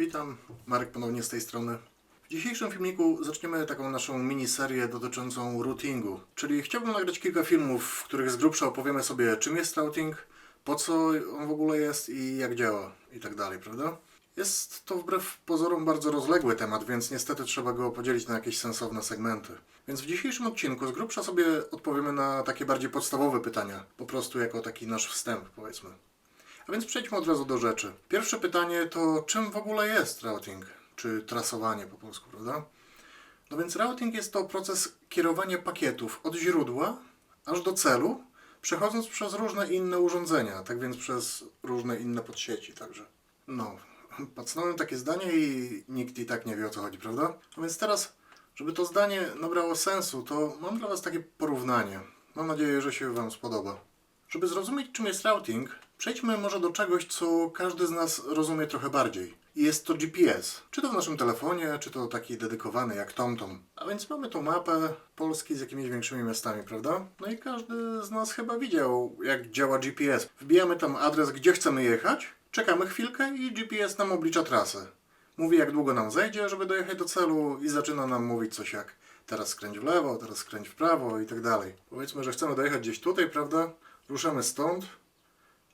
Witam, Marek ponownie z tej strony. W dzisiejszym filmiku zaczniemy taką naszą miniserię dotyczącą routingu. Czyli chciałbym nagrać kilka filmów, w których z grubsza opowiemy sobie czym jest routing, po co on w ogóle jest i jak działa i tak dalej, prawda? Jest to wbrew pozorom bardzo rozległy temat, więc niestety trzeba go podzielić na jakieś sensowne segmenty. Więc w dzisiejszym odcinku z grubsza sobie odpowiemy na takie bardziej podstawowe pytania, po prostu jako taki nasz wstęp, powiedzmy. A więc przejdźmy od razu do rzeczy. Pierwsze pytanie to czym w ogóle jest routing? Czy trasowanie po polsku, prawda? No więc routing jest to proces kierowania pakietów od źródła aż do celu, przechodząc przez różne inne urządzenia, tak więc przez różne inne podsieci także. No, pacnąłem takie zdanie i nikt i tak nie wie o co chodzi, prawda? A więc teraz, żeby to zdanie nabrało sensu, to mam dla Was takie porównanie. Mam nadzieję, że się Wam spodoba. Żeby zrozumieć, czym jest routing, przejdźmy może do czegoś, co każdy z nas rozumie trochę bardziej. Jest to GPS. Czy to w naszym telefonie, czy to taki dedykowany jak TomTom. A więc mamy tą mapę Polski z jakimiś większymi miastami, prawda? No i każdy z nas chyba widział, jak działa GPS. Wbijamy tam adres, gdzie chcemy jechać, czekamy chwilkę i GPS nam oblicza trasę. Mówi, jak długo nam zejdzie, żeby dojechać do celu i zaczyna nam mówić coś jak teraz skręć w lewo, teraz skręć w prawo i tak dalej. Powiedzmy, że chcemy dojechać gdzieś tutaj, prawda? Ruszamy stąd,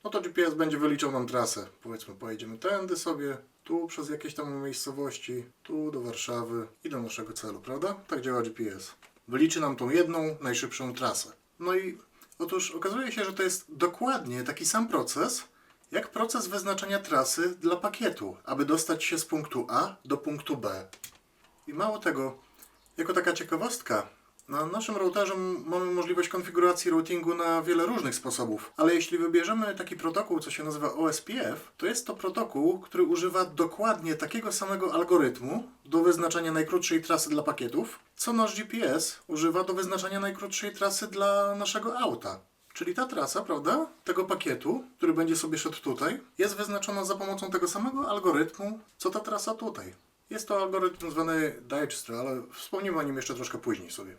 no to GPS będzie wyliczał nam trasę. Powiedzmy, pojedziemy tędy sobie, tu przez jakieś tam miejscowości, tu do Warszawy i do naszego celu, prawda? Tak działa GPS. Wyliczy nam tą jedną, najszybszą trasę. No i otóż okazuje się, że to jest dokładnie taki sam proces, jak proces wyznaczania trasy dla pakietu, aby dostać się z punktu A do punktu B. I mało tego, jako taka ciekawostka, na naszym routerze mamy możliwość konfiguracji routingu na wiele różnych sposobów, ale jeśli wybierzemy taki protokół, co się nazywa OSPF, to jest to protokół, który używa dokładnie takiego samego algorytmu do wyznaczania najkrótszej trasy dla pakietów, co nasz GPS używa do wyznaczania najkrótszej trasy dla naszego auta. Czyli ta trasa, prawda, tego pakietu, który będzie sobie szedł tutaj, jest wyznaczona za pomocą tego samego algorytmu, co ta trasa tutaj. Jest to algorytm zwany Dijkstra, ale wspomnimy o nim jeszcze troszkę później sobie.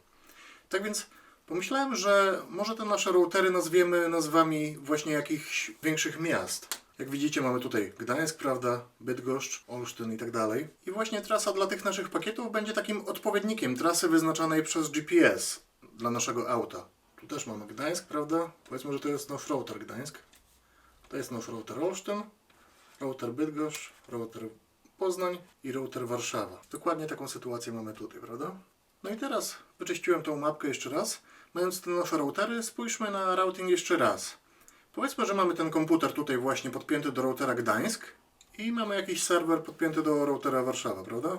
Tak więc pomyślałem, że może te nasze routery nazwiemy nazwami właśnie jakichś większych miast. Jak widzicie, mamy tutaj Gdańsk, prawda, Bydgoszcz, Olsztyn i tak dalej. I właśnie trasa dla tych naszych pakietów będzie takim odpowiednikiem trasy wyznaczanej przez GPS dla naszego auta. Tu też mamy Gdańsk, prawda? Powiedzmy, że to jest nasz router Gdańsk. To jest nasz router Olsztyn, router Bydgoszcz, router Poznań i router Warszawa. Dokładnie taką sytuację mamy tutaj, prawda? No i teraz wyczyściłem tą mapkę jeszcze raz. Mając te nasze routery, spójrzmy na routing jeszcze raz. Powiedzmy, że mamy ten komputer tutaj właśnie podpięty do routera Gdańsk i mamy jakiś serwer podpięty do routera Warszawa, prawda?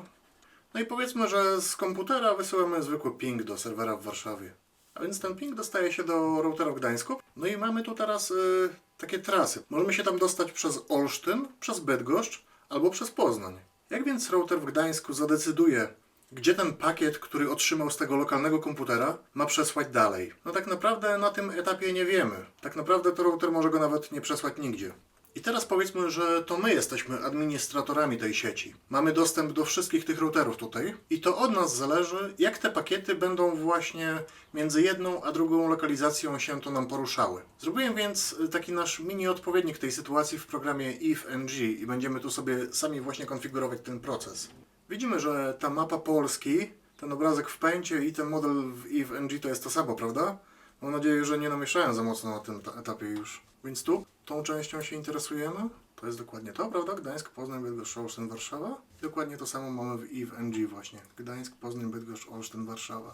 No i powiedzmy, że z komputera wysyłamy zwykły ping do serwera w Warszawie. A więc ten ping dostaje się do routera w Gdańsku. No i mamy tu teraz y, takie trasy. Możemy się tam dostać przez Olsztyn, przez Bydgoszcz albo przez Poznań. Jak więc router w Gdańsku zadecyduje, gdzie ten pakiet, który otrzymał z tego lokalnego komputera, ma przesłać dalej? No tak naprawdę na tym etapie nie wiemy. Tak naprawdę to router może go nawet nie przesłać nigdzie. I teraz powiedzmy, że to my jesteśmy administratorami tej sieci. Mamy dostęp do wszystkich tych routerów tutaj i to od nas zależy, jak te pakiety będą właśnie między jedną a drugą lokalizacją się to nam poruszały. Zrobiłem więc taki nasz mini odpowiednik tej sytuacji w programie ifng i będziemy tu sobie sami właśnie konfigurować ten proces. Widzimy, że ta mapa Polski, ten obrazek w pęcie i ten model w ifng to jest to samo, prawda? Mam nadzieję, że nie namieszałem za mocno na tym ta- etapie już. Więc tu tą częścią się interesujemy. To jest dokładnie to, prawda? Gdańsk, Poznań, Bydgoszcz, Olsztyn, Warszawa. Dokładnie to samo mamy w ifng właśnie. Gdańsk, Poznań, Bydgoszcz, Olsztyn, Warszawa.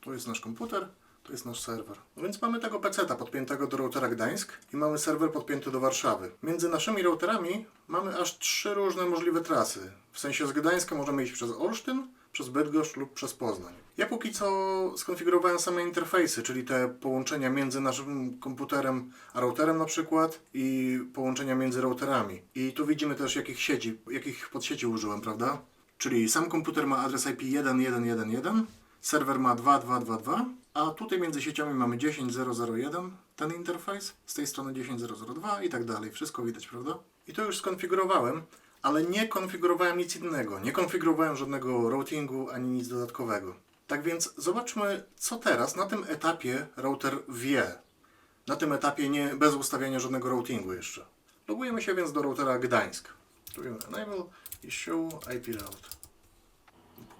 Tu jest nasz komputer, to jest nasz serwer. Więc mamy tego peceta podpiętego do routera Gdańsk i mamy serwer podpięty do Warszawy. Między naszymi routerami mamy aż trzy różne możliwe trasy. W sensie z Gdańska możemy iść przez Olsztyn, przez Bydgoszcz lub przez Poznań. Ja póki co skonfigurowałem same interfejsy, czyli te połączenia między naszym komputerem a routerem na przykład i połączenia między routerami. I tu widzimy też jakich sieci, jakich podsieci użyłem, prawda? Czyli sam komputer ma adres IP 1111, serwer ma 2222, a tutaj między sieciami mamy 10001, ten interfejs, z tej strony 10002 i tak dalej. Wszystko widać, prawda? I to już skonfigurowałem, ale nie konfigurowałem nic innego. Nie konfigurowałem żadnego routingu ani nic dodatkowego. Tak więc zobaczmy, co teraz na tym etapie router wie. Na tym etapie nie bez ustawiania żadnego routingu jeszcze. Logujemy się więc do routera Gdańsk. Robimy enable i show IP route.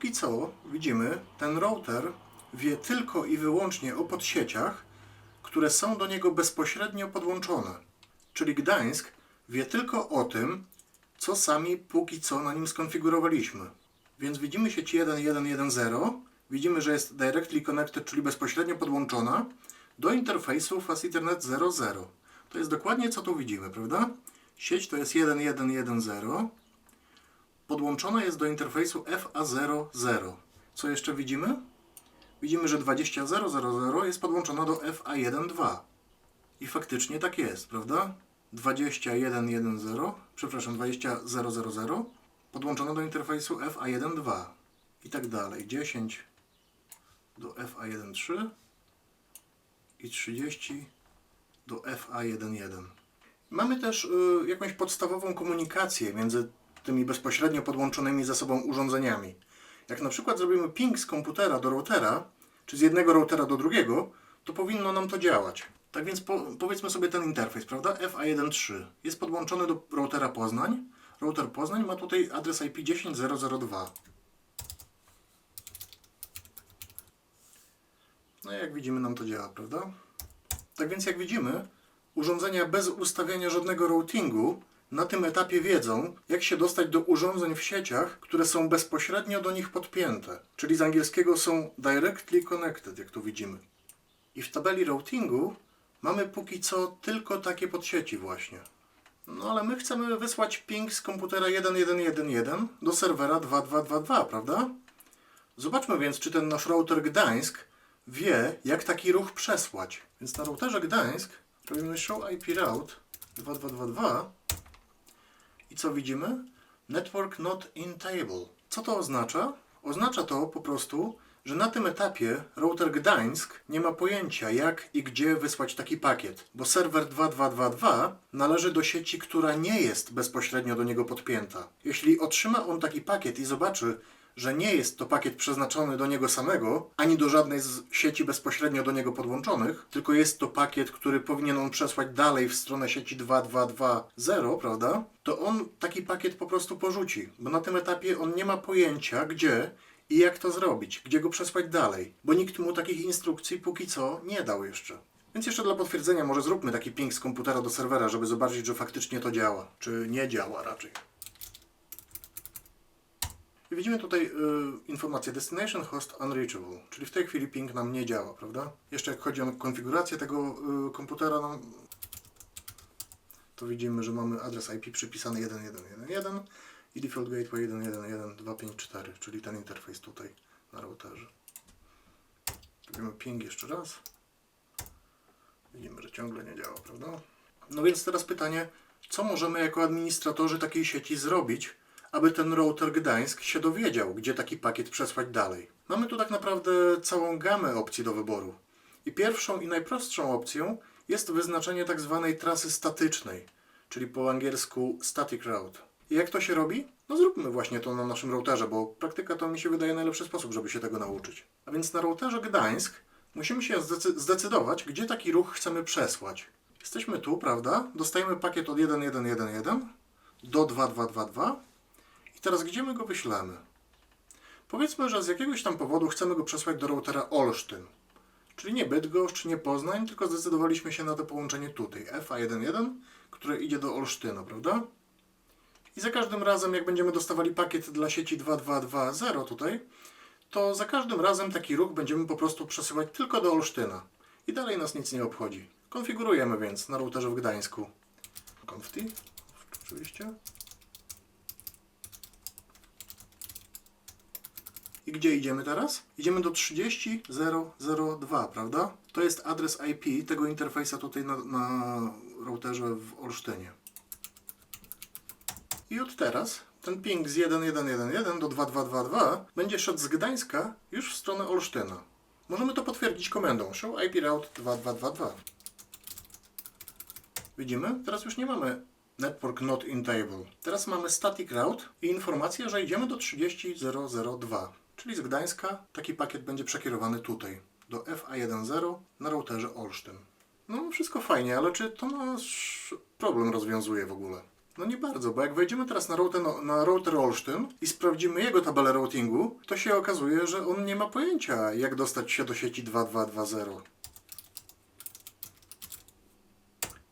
Póki co widzimy, ten router wie tylko i wyłącznie o podsieciach, które są do niego bezpośrednio podłączone. Czyli Gdańsk wie tylko o tym, co sami póki co na nim skonfigurowaliśmy. Więc widzimy sieć 1110, widzimy, że jest directly connected, czyli bezpośrednio podłączona do interfejsu Fast Ethernet 00. To jest dokładnie co tu widzimy, prawda? Sieć to jest 1110, podłączona jest do interfejsu FA00. Co jeszcze widzimy? Widzimy, że 20000 jest podłączona do FA12. I faktycznie tak jest, prawda? 20110, przepraszam, 20000 podłączona do interfejsu FA12 i tak dalej. 10 do FA13 i 30 do FA11. Mamy też y, jakąś podstawową komunikację między tymi bezpośrednio podłączonymi ze sobą urządzeniami. Jak na przykład zrobimy ping z komputera do routera, czy z jednego routera do drugiego, to powinno nam to działać. Tak więc po, powiedzmy sobie ten interfejs, prawda? FA13 jest podłączony do routera Poznań. Router Poznań ma tutaj adres IP 10002. No i jak widzimy nam to działa, prawda? Tak więc jak widzimy, urządzenia bez ustawiania żadnego routingu na tym etapie wiedzą, jak się dostać do urządzeń w sieciach, które są bezpośrednio do nich podpięte. Czyli z angielskiego są directly connected, jak tu widzimy. I w tabeli routingu mamy póki co tylko takie podsieci właśnie. No ale my chcemy wysłać ping z komputera 1111 do serwera 2222, prawda? Zobaczmy więc, czy ten nasz router Gdańsk wie, jak taki ruch przesłać. Więc na routerze Gdańsk robimy show IP route 2222 i co widzimy? Network not in table. Co to oznacza? Oznacza to po prostu, że na tym etapie router Gdańsk nie ma pojęcia jak i gdzie wysłać taki pakiet, bo serwer 2222 należy do sieci, która nie jest bezpośrednio do niego podpięta. Jeśli otrzyma on taki pakiet i zobaczy, że nie jest to pakiet przeznaczony do niego samego, ani do żadnej z sieci bezpośrednio do niego podłączonych, tylko jest to pakiet, który powinien on przesłać dalej w stronę sieci 2220, prawda? To on taki pakiet po prostu porzuci, bo na tym etapie on nie ma pojęcia, gdzie i jak to zrobić, gdzie go przesłać dalej, bo nikt mu takich instrukcji póki co nie dał jeszcze. Więc jeszcze dla potwierdzenia może zróbmy taki ping z komputera do serwera, żeby zobaczyć, że faktycznie to działa, czy nie działa raczej. Widzimy tutaj y, informację Destination Host Unreachable, czyli w tej chwili ping nam nie działa, prawda? Jeszcze jak chodzi o konfigurację tego y, komputera, no, to widzimy, że mamy adres IP przypisany 1111 i default gateway 111.254, czyli ten interfejs tutaj na routerze. Robimy ping jeszcze raz. Widzimy, że ciągle nie działa, prawda? No więc teraz pytanie, co możemy jako administratorzy takiej sieci zrobić, aby ten router Gdańsk się dowiedział, gdzie taki pakiet przesłać dalej. Mamy tu tak naprawdę całą gamę opcji do wyboru. I pierwszą i najprostszą opcją jest wyznaczenie tak zwanej trasy statycznej, czyli po angielsku static route. I jak to się robi? No zróbmy właśnie to na naszym routerze, bo praktyka to mi się wydaje najlepszy sposób, żeby się tego nauczyć. A więc na routerze Gdańsk musimy się zdecy- zdecydować, gdzie taki ruch chcemy przesłać. Jesteśmy tu, prawda? Dostajemy pakiet od 1111 do 2222 i teraz gdzie my go wyślemy? Powiedzmy, że z jakiegoś tam powodu chcemy go przesłać do routera Olsztyn. Czyli nie Bydgoszcz, nie Poznań, tylko zdecydowaliśmy się na to połączenie tutaj, FA11, które idzie do Olsztyna, prawda? I za każdym razem, jak będziemy dostawali pakiet dla sieci 2220 tutaj, to za każdym razem taki ruch będziemy po prostu przesyłać tylko do Olsztyna. I dalej nas nic nie obchodzi. Konfigurujemy więc na routerze w Gdańsku. Conft, oczywiście. I gdzie idziemy teraz? Idziemy do 30002, prawda? To jest adres IP tego interfejsa tutaj na, na routerze w Olsztynie. I od teraz ten ping z 1111 do 2222 będzie szedł z Gdańska już w stronę Olsztyna. Możemy to potwierdzić komendą show IP route 2222. Widzimy? Teraz już nie mamy network not in table. Teraz mamy static route i informację, że idziemy do 30002. Czyli z Gdańska taki pakiet będzie przekierowany tutaj, do FA10 na routerze Olsztyn. No wszystko fajnie, ale czy to nasz problem rozwiązuje w ogóle? No nie bardzo, bo jak wejdziemy teraz na router, na router Olsztyn i sprawdzimy jego tabelę routingu, to się okazuje, że on nie ma pojęcia, jak dostać się do sieci 2220.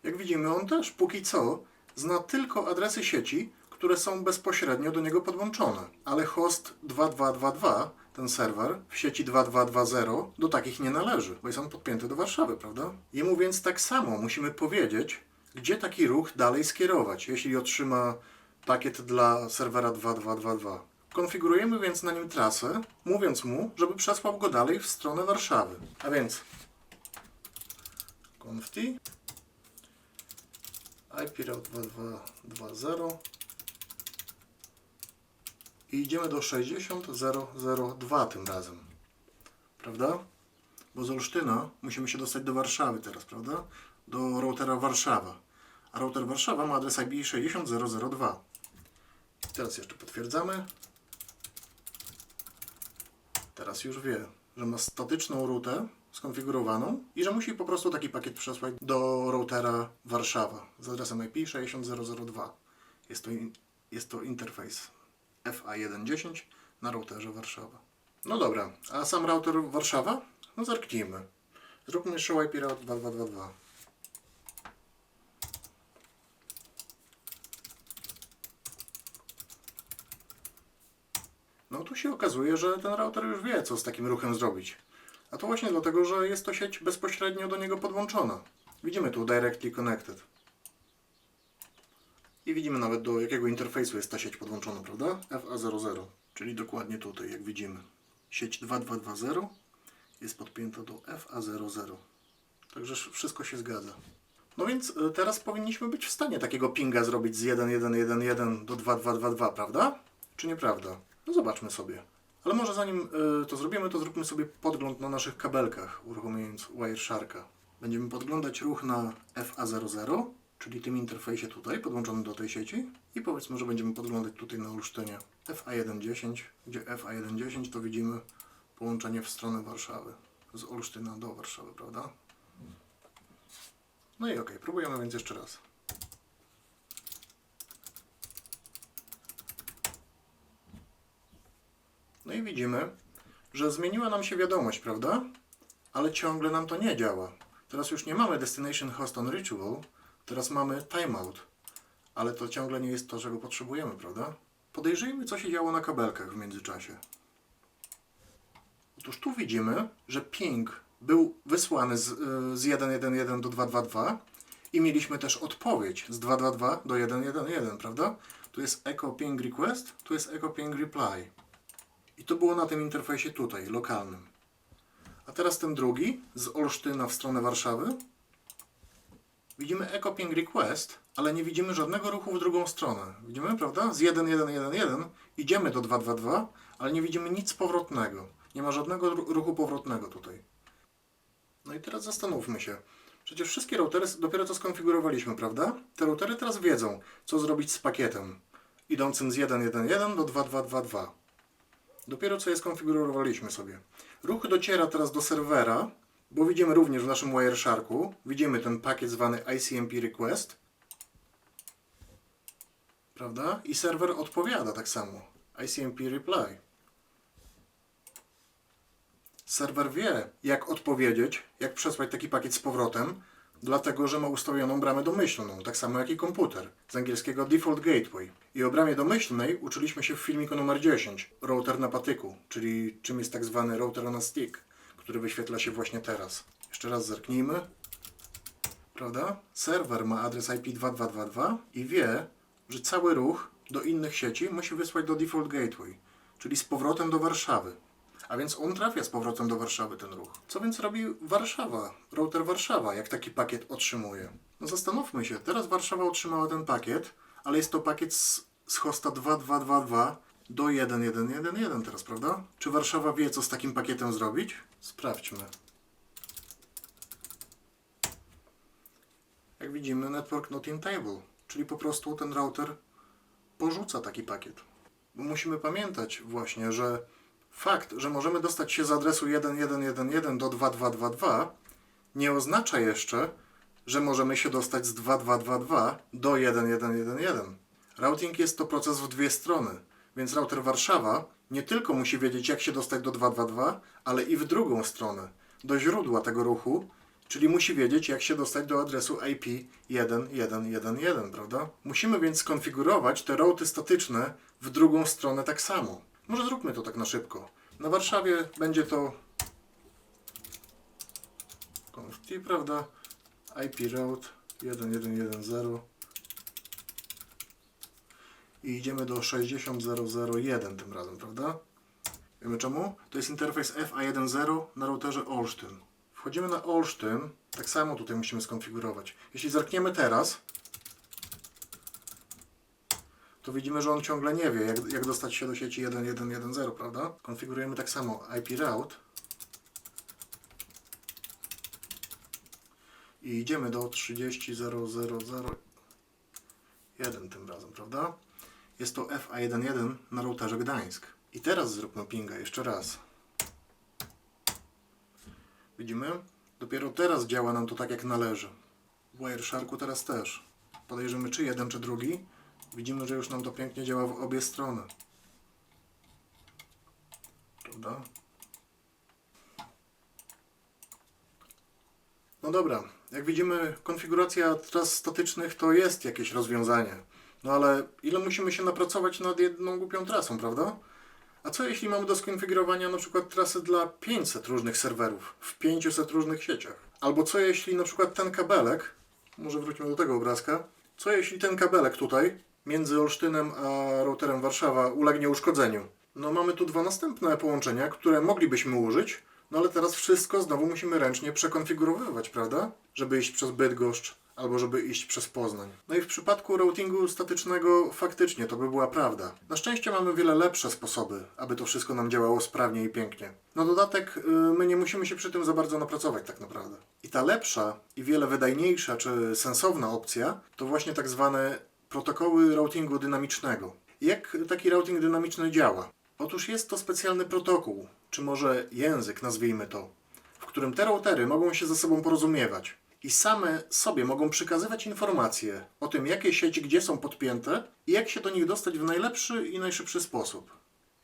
Jak widzimy, on też póki co zna tylko adresy sieci, które są bezpośrednio do niego podłączone. Ale host 2222, ten serwer w sieci 2220 do takich nie należy, bo jest on podpięty do Warszawy, prawda? Jemu więc tak samo musimy powiedzieć, gdzie taki ruch dalej skierować, jeśli otrzyma pakiet dla serwera 2222. Konfigurujemy więc na nim trasę, mówiąc mu, żeby przesłał go dalej w stronę Warszawy. A więc conft iproute 2220 i idziemy do 60002 tym razem. Prawda? Bo z Olsztyna musimy się dostać do Warszawy teraz, prawda? Do routera Warszawa. A router Warszawa ma adres IP 60002. Teraz jeszcze potwierdzamy. Teraz już wie, że ma statyczną rutę skonfigurowaną i że musi po prostu taki pakiet przesłać do routera Warszawa z adresem IP 60002. Jest to, in, jest to interfejs FA110 na routerze Warszawa. No dobra, a sam router Warszawa? No zerknijmy. Zróbmy show IP route 2222. No tu się okazuje, że ten router już wie, co z takim ruchem zrobić. A to właśnie dlatego, że jest to sieć bezpośrednio do niego podłączona. Widzimy tu Directly Connected. I widzimy nawet do jakiego interfejsu jest ta sieć podłączona, prawda? FA00, czyli dokładnie tutaj, jak widzimy. Sieć 2220 jest podpięta do FA00. Także wszystko się zgadza. No więc y, teraz powinniśmy być w stanie takiego pinga zrobić z 1111 do 2222, prawda? Czy nieprawda? No zobaczmy sobie. Ale może zanim y, to zrobimy, to zróbmy sobie podgląd na naszych kabelkach, uruchamiając Wiresharka. Będziemy podglądać ruch na FA00, czyli tym interfejsie tutaj, podłączonym do tej sieci. I powiedzmy, że będziemy podglądać tutaj na Olsztynie FA110, gdzie FA110 to widzimy połączenie w stronę Warszawy. Z Olsztyna do Warszawy, prawda? No i okej, próbujemy więc jeszcze raz. No i widzimy, że zmieniła nam się wiadomość, prawda? Ale ciągle nam to nie działa. Teraz już nie mamy Destination Host on Ritual, teraz mamy Timeout. Ale to ciągle nie jest to, czego potrzebujemy, prawda? Podejrzyjmy, co się działo na kabelkach w międzyczasie. Otóż tu widzimy, że ping był wysłany z, y, z 1.1.1 do 2.2.2 i mieliśmy też odpowiedź z 2.2.2 do 1.1.1, prawda? Tu jest echo ping request, tu jest echo ping reply. I to było na tym interfejsie tutaj, lokalnym. A teraz ten drugi, z Olsztyna w stronę Warszawy. Widzimy echo ping request, ale nie widzimy żadnego ruchu w drugą stronę. Widzimy, prawda? Z 1.1.1.1 idziemy do 2.2.2, ale nie widzimy nic powrotnego. Nie ma żadnego ru- ruchu powrotnego tutaj. No i teraz zastanówmy się. Przecież wszystkie routery dopiero co skonfigurowaliśmy, prawda? Te routery teraz wiedzą, co zrobić z pakietem idącym z 1.1.1 do 2.2.2.2. Dopiero co je skonfigurowaliśmy sobie. Ruch dociera teraz do serwera, bo widzimy również w naszym Wiresharku, widzimy ten pakiet zwany ICMP request, prawda? I serwer odpowiada tak samo. ICMP reply. Serwer wie, jak odpowiedzieć, jak przesłać taki pakiet z powrotem, dlatego że ma ustawioną bramę domyślną, tak samo jak i komputer, z angielskiego Default Gateway. I o bramie domyślnej uczyliśmy się w filmiku numer 10, router na patyku, czyli czym jest tak zwany router on a stick, który wyświetla się właśnie teraz. Jeszcze raz zerknijmy. Prawda? Serwer ma adres IP 2222 i wie, że cały ruch do innych sieci musi wysłać do Default Gateway, czyli z powrotem do Warszawy. A więc on trafia z powrotem do Warszawy ten ruch. Co więc robi Warszawa, router Warszawa, jak taki pakiet otrzymuje? No zastanówmy się, teraz Warszawa otrzymała ten pakiet, ale jest to pakiet z, z hosta 2222 do 1111 teraz, prawda? Czy Warszawa wie, co z takim pakietem zrobić? Sprawdźmy. Jak widzimy, network not in table, czyli po prostu ten router porzuca taki pakiet. Bo musimy pamiętać właśnie, że fakt, że możemy dostać się z adresu 1111 do 2222 nie oznacza jeszcze, że możemy się dostać z 2222 do 1111. Routing jest to proces w dwie strony, więc router Warszawa nie tylko musi wiedzieć, jak się dostać do 222, ale i w drugą stronę, do źródła tego ruchu, czyli musi wiedzieć, jak się dostać do adresu IP 1111, prawda? Musimy więc skonfigurować te routy statyczne w drugą stronę tak samo. Może zróbmy to tak na szybko. Na Warszawie będzie to conft, prawda? IP route 1110 i idziemy do 60001 tym razem, prawda? Wiemy czemu? To jest interfejs FA10 na routerze Olsztyn. Wchodzimy na Olsztyn, tak samo tutaj musimy skonfigurować. Jeśli zerkniemy teraz, to widzimy, że on ciągle nie wie, jak, jak dostać się do sieci 1110, prawda? Konfigurujemy tak samo IP route i idziemy do 30001 tym razem, prawda? Jest to FA11 na routerze Gdańsk. I teraz zróbmy pinga jeszcze raz. Widzimy? Dopiero teraz działa nam to tak jak należy. W Wiresharku teraz też. Podejrzymy czy jeden, czy drugi. Widzimy, że już nam to pięknie działa w obie strony. Prawda? No dobra, jak widzimy, konfiguracja tras statycznych to jest jakieś rozwiązanie. No ale ile musimy się napracować nad jedną głupią trasą, prawda? A co jeśli mamy do skonfigurowania na przykład trasy dla 500 różnych serwerów w 500 różnych sieciach? Albo co jeśli na przykład ten kabelek, może wróćmy do tego obrazka, co jeśli ten kabelek tutaj między Olsztynem a routerem Warszawa ulegnie uszkodzeniu? No mamy tu dwa następne połączenia, które moglibyśmy użyć, no ale teraz wszystko znowu musimy ręcznie przekonfigurowywać, prawda? Żeby iść przez Bydgoszcz albo żeby iść przez Poznań. No i w przypadku routingu statycznego faktycznie to by była prawda. Na szczęście mamy wiele lepsze sposoby, aby to wszystko nam działało sprawnie i pięknie. Na dodatek y, my nie musimy się przy tym za bardzo napracować tak naprawdę. I ta lepsza i wiele wydajniejsza czy sensowna opcja to właśnie tak zwane protokoły routingu dynamicznego. Jak taki routing dynamiczny działa? Otóż jest to specjalny protokół, czy może język, nazwijmy to, w którym te routery mogą się ze sobą porozumiewać i same sobie mogą przekazywać informacje o tym, jakie sieci gdzie są podpięte i jak się do nich dostać w najlepszy i najszybszy sposób.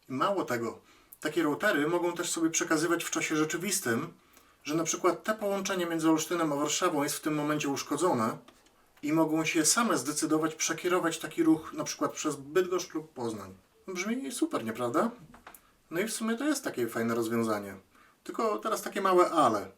Mało tego, takie routery mogą też sobie przekazywać w czasie rzeczywistym, że na przykład te połączenie między Olsztynem a Warszawą jest w tym momencie uszkodzone i mogą się same zdecydować przekierować taki ruch na przykład przez Bydgoszcz lub Poznań. Brzmi super, nieprawda? No i w sumie to jest takie fajne rozwiązanie. Tylko teraz takie małe ale.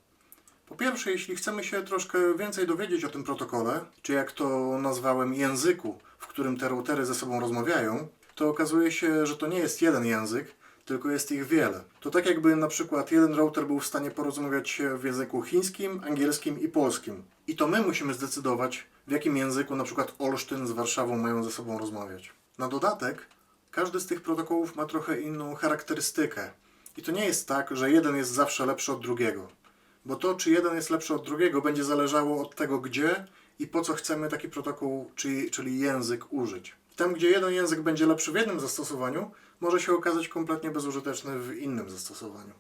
Po pierwsze, jeśli chcemy się troszkę więcej dowiedzieć o tym protokole, czy jak to nazwałem języku, w którym te routery ze sobą rozmawiają, to okazuje się, że to nie jest jeden język, tylko jest ich wiele. To tak jakby na przykład jeden router był w stanie porozmawiać się w języku chińskim, angielskim i polskim. I to my musimy zdecydować, w jakim języku na przykład Olsztyn z Warszawą mają ze sobą rozmawiać. Na dodatek, każdy z tych protokołów ma trochę inną charakterystykę. I to nie jest tak, że jeden jest zawsze lepszy od drugiego. Bo to, czy jeden jest lepszy od drugiego, będzie zależało od tego, gdzie i po co chcemy taki protokół, czyli, czyli język, użyć. Tam, gdzie jeden język będzie lepszy w jednym zastosowaniu, może się okazać kompletnie bezużyteczny w innym zastosowaniu.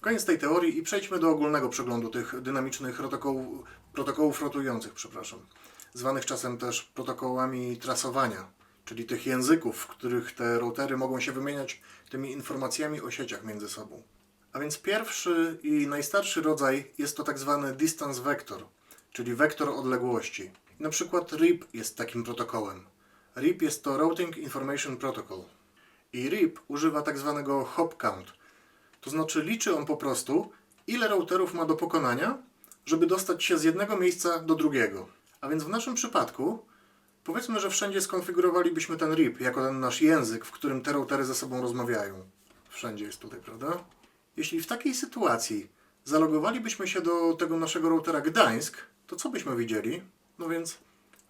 Koniec tej teorii i przejdźmy do ogólnego przeglądu tych dynamicznych protokołów, protokołów rotujących, przepraszam, zwanych czasem też protokołami trasowania, czyli tych języków, w których te routery mogą się wymieniać tymi informacjami o sieciach między sobą. A więc pierwszy i najstarszy rodzaj jest to tak zwany distance vector, czyli wektor odległości. Na przykład RIP jest takim protokołem. RIP jest to Routing Information Protocol. I RIP używa tak zwanego hop count, to znaczy liczy on po prostu, ile routerów ma do pokonania, żeby dostać się z jednego miejsca do drugiego. A więc w naszym przypadku, powiedzmy, że wszędzie skonfigurowalibyśmy ten RIP jako ten nasz język, w którym te routery ze sobą rozmawiają. Wszędzie jest tutaj, prawda? Jeśli w takiej sytuacji zalogowalibyśmy się do tego naszego routera Gdańsk, to co byśmy widzieli? No więc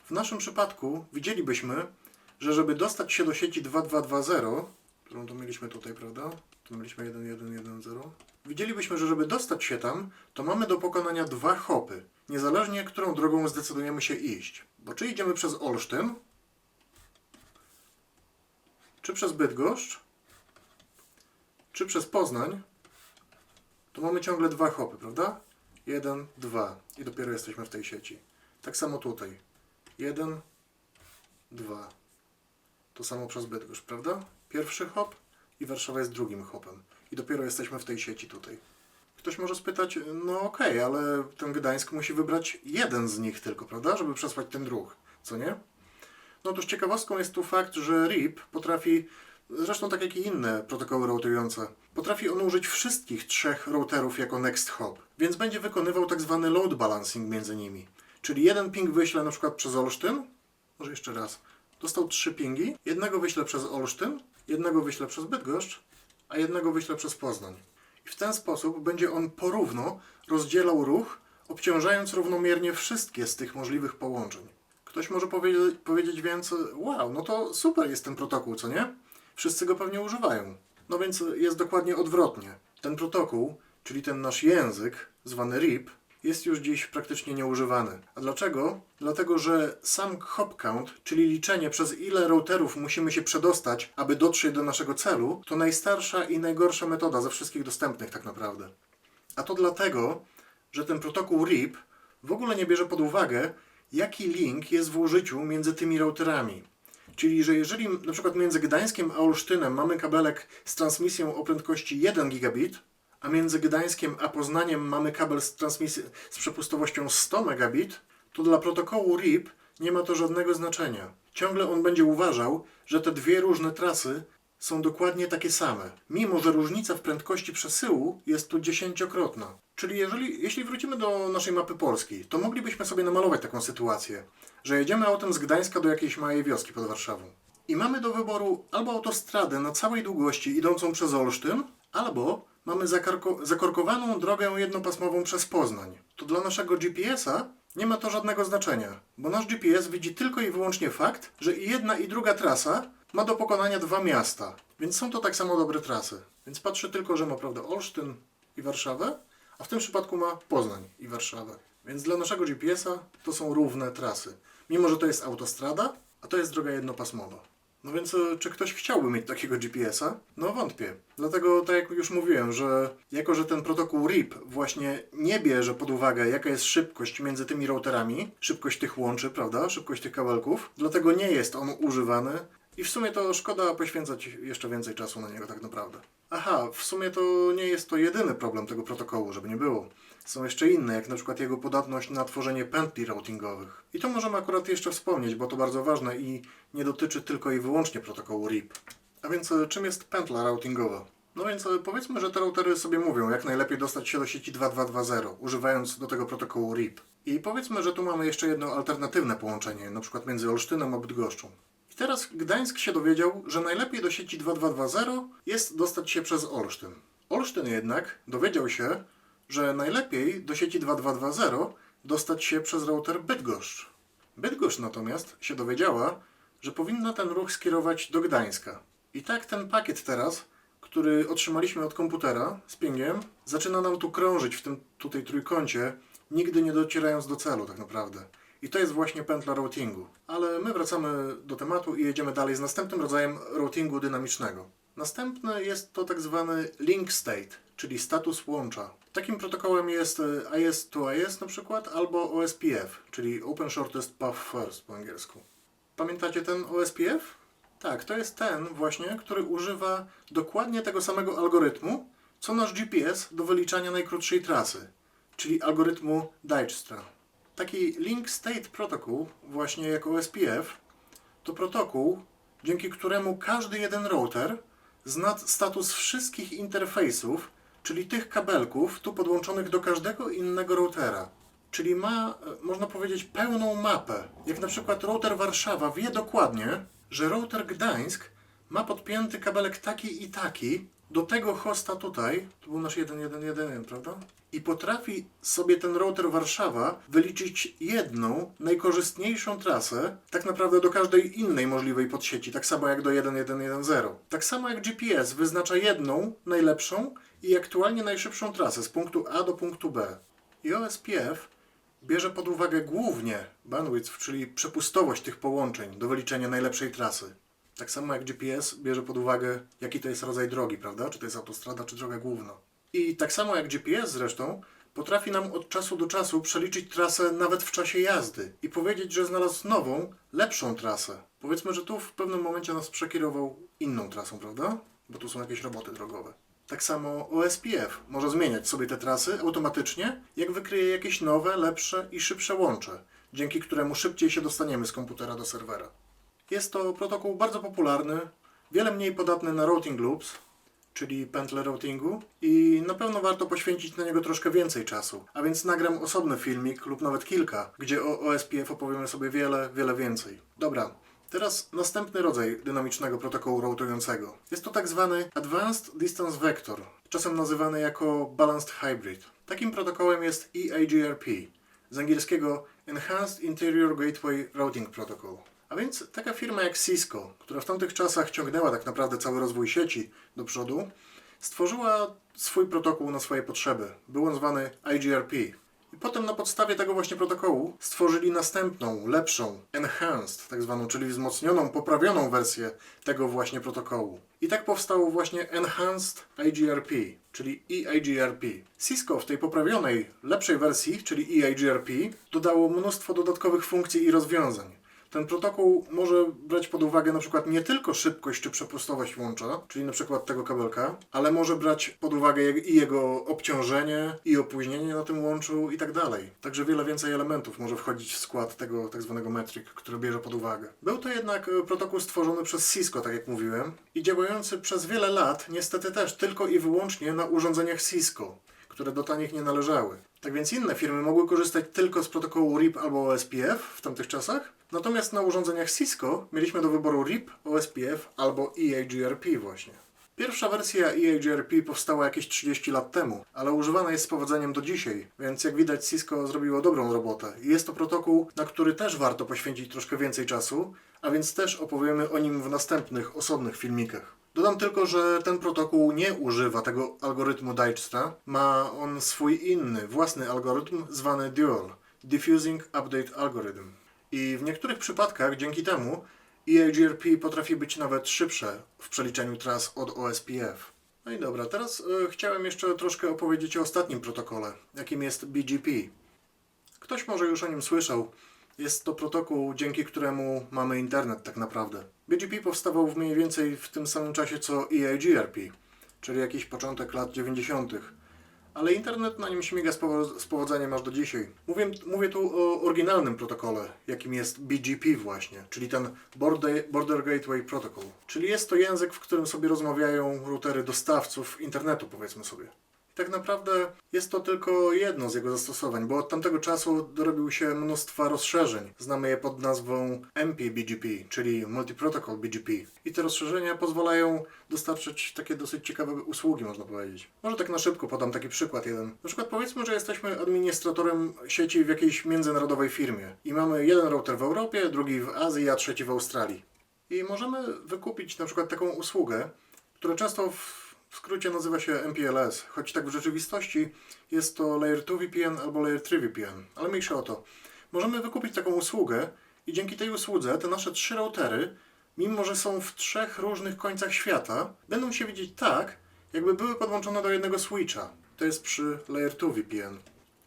w naszym przypadku widzielibyśmy, że żeby dostać się do sieci 2220, którą to mieliśmy tutaj, prawda? Tu mieliśmy 1110. Widzielibyśmy, że żeby dostać się tam, to mamy do pokonania dwa hopy, niezależnie którą drogą zdecydujemy się iść. Bo czy idziemy przez Olsztyn, czy przez Bydgoszcz, czy przez Poznań, to mamy ciągle dwa hopy, prawda? Jeden, dwa i dopiero jesteśmy w tej sieci. Tak samo tutaj. Jeden, dwa. To samo przez Bydgoszcz, prawda? Pierwszy hop i Warszawa jest drugim hopem. I dopiero jesteśmy w tej sieci tutaj. Ktoś może spytać, no okej, ale ten Gdańsk musi wybrać jeden z nich tylko, prawda? Żeby przesłać ten druh, co nie? No otóż ciekawostką jest tu fakt, że RIP potrafi, zresztą tak jak i inne protokoły routujące, potrafi on użyć wszystkich trzech routerów jako next hop, więc będzie wykonywał tak zwany load balancing między nimi. Czyli jeden ping wyślę na przykład przez Olsztyn, może jeszcze raz, dostał trzy pingi, jednego wyślę przez Olsztyn, jednego wyślę przez Bydgoszcz, a jednego wyślę przez Poznań. I w ten sposób będzie on porówno rozdzielał ruch, obciążając równomiernie wszystkie z tych możliwych połączeń. Ktoś może powie powiedzieć więc, wow, no to super jest ten protokół, co nie? Wszyscy go pewnie używają. No więc jest dokładnie odwrotnie. Ten protokół, czyli ten nasz język, zwany RIP, jest już dziś praktycznie nieużywany. A dlaczego? Dlatego, że sam hop count, czyli liczenie przez ile routerów musimy się przedostać, aby dotrzeć do naszego celu, to najstarsza i najgorsza metoda ze wszystkich dostępnych tak naprawdę. A to dlatego, że ten protokół RIP w ogóle nie bierze pod uwagę, jaki link jest w użyciu między tymi routerami. Czyli, że jeżeli na przykład między Gdańskiem a Olsztynem mamy kabelek z transmisją o prędkości 1 gigabit, a między Gdańskiem a Poznaniem mamy kabel z, transmisji, z przepustowością 100 megabit, to dla protokołu RIP nie ma to żadnego znaczenia. Ciągle on będzie uważał, że te dwie różne trasy są dokładnie takie same, mimo że różnica w prędkości przesyłu jest tu dziesięciokrotna. Czyli jeżeli, jeśli wrócimy do naszej mapy Polski, to moglibyśmy sobie namalować taką sytuację, że jedziemy autem z Gdańska do jakiejś małej wioski pod Warszawą. I mamy do wyboru albo autostradę na całej długości idącą przez Olsztyn, albo mamy zakorkowaną drogę jednopasmową przez Poznań. To dla naszego GPS-a nie ma to żadnego znaczenia, bo nasz GPS widzi tylko i wyłącznie fakt, że i jedna i druga trasa ma do pokonania dwa miasta, więc są to tak samo dobre trasy. Więc patrzy tylko, że ma prawda Olsztyn i Warszawę, a w tym przypadku ma Poznań i Warszawę. Więc dla naszego GPS-a to są równe trasy. Mimo, że to jest autostrada, a to jest droga jednopasmowa. No więc e, czy ktoś chciałby mieć takiego GPS-a? No wątpię. Dlatego, tak jak już mówiłem, że jako, że ten protokół RIP właśnie nie bierze pod uwagę, jaka jest szybkość między tymi routerami, szybkość tych łączy, prawda, szybkość tych kabelków, dlatego nie jest on używany i w sumie to szkoda poświęcać jeszcze więcej czasu na niego tak naprawdę. Aha, w sumie to nie jest to jedyny problem tego protokołu, żeby nie było. Są jeszcze inne, jak na przykład jego podatność na tworzenie pętli routingowych. I to możemy akurat jeszcze wspomnieć, bo to bardzo ważne i nie dotyczy tylko i wyłącznie protokołu RIP. A więc e, czym jest pętla routingowa? No więc e, powiedzmy, że te routery sobie mówią, jak najlepiej dostać się do sieci 2220, używając do tego protokołu RIP. I powiedzmy, że tu mamy jeszcze jedno alternatywne połączenie, na przykład między Olsztynem a Bydgoszczą. I teraz Gdańsk się dowiedział, że najlepiej do sieci 2220 jest dostać się przez Olsztyn. Olsztyn jednak dowiedział się, że najlepiej do sieci 2220 dostać się przez router Bydgoszcz. Bydgoszcz natomiast się dowiedziała, że powinna ten ruch skierować do Gdańska. I tak ten pakiet teraz, który otrzymaliśmy od komputera z pingiem, zaczyna nam tu krążyć w tym tutaj trójkącie, nigdy nie docierając do celu tak naprawdę. I to jest właśnie pętla routingu. Ale my wracamy do tematu i jedziemy dalej z następnym rodzajem routingu dynamicznego. Następny jest to tak zwany link state, czyli status łącza. Takim protokołem jest e, IS to IS na przykład, albo OSPF, czyli Open Shortest Path First po angielsku. Pamiętacie ten OSPF? Tak, to jest ten właśnie, który używa dokładnie tego samego algorytmu, co nasz GPS do wyliczania najkrótszej trasy, czyli algorytmu Dijkstra. Taki Link State Protocol, właśnie jak OSPF, to protokół, dzięki któremu każdy jeden router zna status wszystkich interfejsów, czyli tych kabelków tu podłączonych do każdego innego routera. Czyli ma, e, można powiedzieć, pełną mapę. Jak na przykład router Warszawa wie dokładnie, że router Gdańsk ma podpięty kabelek taki i taki do tego hosta tutaj, to był nasz 1111, prawda? I potrafi sobie ten router Warszawa wyliczyć jedną, najkorzystniejszą trasę, tak naprawdę do każdej innej możliwej podsieci, tak samo jak do 1110. Tak samo jak GPS wyznacza jedną, najlepszą i aktualnie najszybszą trasę z punktu A do punktu B. I OSPF bierze pod uwagę głównie bandwidth, czyli przepustowość tych połączeń do wyliczenia najlepszej trasy. Tak samo jak GPS bierze pod uwagę, jaki to jest rodzaj drogi, prawda? Czy to jest autostrada, czy droga główna. I tak samo jak GPS zresztą, potrafi nam od czasu do czasu przeliczyć trasę nawet w czasie jazdy i powiedzieć, że znalazł nową, lepszą trasę. Powiedzmy, że tu w pewnym momencie nas przekierował inną trasą, prawda? Bo tu są jakieś roboty drogowe. Tak samo OSPF może zmieniać sobie te trasy automatycznie, jak wykryje jakieś nowe, lepsze i szybsze łącze, dzięki któremu szybciej się dostaniemy z komputera do serwera. Jest to protokół bardzo popularny, wiele mniej podatny na routing loops, czyli pętle routingu i na pewno warto poświęcić na niego troszkę więcej czasu. A więc nagram osobny filmik lub nawet kilka, gdzie o OSPF opowiemy sobie wiele, wiele więcej. Dobra, teraz następny rodzaj dynamicznego protokołu routującego. Jest to tak zwany Advanced Distance Vector, czasem nazywany jako Balanced Hybrid. Takim protokołem jest EIGRP, z angielskiego Enhanced Interior Gateway Routing Protocol. A więc taka firma jak Cisco, która w tamtych czasach ciągnęła tak naprawdę cały rozwój sieci do przodu, stworzyła swój protokół na swoje potrzeby. Był on zwany IGRP. I potem na podstawie tego właśnie protokołu stworzyli następną, lepszą, enhanced, tak zwaną, czyli wzmocnioną, poprawioną wersję tego właśnie protokołu. I tak powstało właśnie Enhanced IGRP, czyli EIGRP. Cisco w tej poprawionej, lepszej wersji, czyli EIGRP, dodało mnóstwo dodatkowych funkcji i rozwiązań. Ten protokół może brać pod uwagę na przykład nie tylko szybkość czy przepustowość łącza, czyli na przykład tego kabelka, ale może brać pod uwagę i jego obciążenie, i opóźnienie na tym łączu i tak dalej. Także wiele więcej elementów może wchodzić w skład tego tak zwanego metric, który bierze pod uwagę. Był to jednak e, protokół stworzony przez Cisco, tak jak mówiłem, i działający przez wiele lat, niestety też tylko i wyłącznie na urządzeniach Cisco które do tanich nie należały. Tak więc inne firmy mogły korzystać tylko z protokołu RIP albo OSPF w tamtych czasach, natomiast na urządzeniach Cisco mieliśmy do wyboru RIP, OSPF albo EAGRP właśnie. Pierwsza wersja EAGRP powstała jakieś 30 lat temu, ale używana jest z powodzeniem do dzisiaj, więc jak widać Cisco zrobiło dobrą robotę. I jest to protokół, na który też warto poświęcić troszkę więcej czasu, a więc też opowiemy o nim w następnych, osobnych filmikach. Dodam tylko, że ten protokół nie używa tego algorytmu Dijkstra. Ma on swój inny, własny algorytm zwany Dual Diffusing Update Algorithm. I w niektórych przypadkach dzięki temu EAGRP potrafi być nawet szybsze w przeliczeniu tras od OSPF. No i dobra, teraz e, chciałem jeszcze troszkę opowiedzieć o ostatnim protokole, jakim jest BGP. Ktoś może już o nim słyszał. Jest to protokół, dzięki któremu mamy internet tak naprawdę. BGP powstawał w mniej więcej w tym samym czasie co E EAGRP, czyli jakiś początek lat 90. Ale internet na nim śmiga z powodzeniem aż do dzisiaj. Mówię, mówię tu o oryginalnym protokole, jakim jest BGP właśnie, czyli ten Border, Border Gateway Protocol. Czyli jest to język, w którym sobie rozmawiają routery dostawców internetu, powiedzmy sobie. Tak naprawdę jest to tylko jedno z jego zastosowań, bo od tamtego czasu dorobił się mnóstwa rozszerzeń. Znamy je pod nazwą MPBGP, czyli Multi-Protocol BGP. I te rozszerzenia pozwalają dostarczyć takie dosyć ciekawe usługi, można powiedzieć. Może tak na szybko podam taki przykład jeden. Na przykład powiedzmy, że jesteśmy administratorem sieci w jakiejś międzynarodowej firmie i mamy jeden router w Europie, drugi w Azji, a trzeci w Australii. I możemy wykupić na przykład taką usługę, która często w w skrócie nazywa się MPLS, choć tak w rzeczywistości jest to Layer 2 VPN albo Layer 3 VPN, ale mniejsza o to. Możemy wykupić taką usługę i dzięki tej usłudze te nasze trzy routery, mimo że są w trzech różnych końcach świata, będą się widzieć tak, jakby były podłączone do jednego switcha. To jest przy Layer 2 VPN.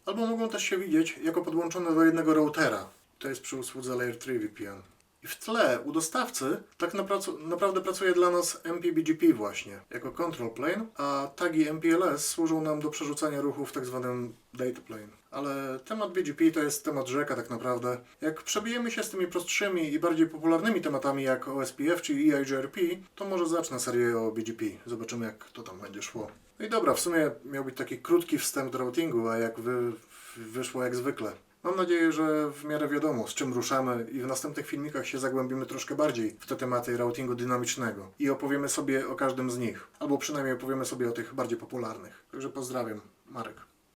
Albo mogą też się widzieć jako podłączone do jednego routera. To jest przy usłudze Layer 3 VPN. W tle u dostawcy tak naprawdę pracuje dla nas MPBGP właśnie, jako control plane, a tagi MPLS służą nam do przerzucania ruchu w tak zwanym data plane. Ale temat BGP to jest temat rzeka tak naprawdę. Jak przebijemy się z tymi prostszymi i bardziej popularnymi tematami jak OSPF czy EIGRP, to może zacznę serię o BGP. Zobaczymy jak to tam będzie szło. No i dobra, w sumie miał być taki krótki wstęp do routingu, a jak wy, wyszło jak zwykle. Mam nadzieję, że w miarę wiadomo, z czym ruszamy i w następnych filmikach się zagłębimy troszkę bardziej w te tematy routingu dynamicznego i opowiemy sobie o każdym z nich, albo przynajmniej opowiemy sobie o tych bardziej popularnych. Także pozdrawiam, Marek.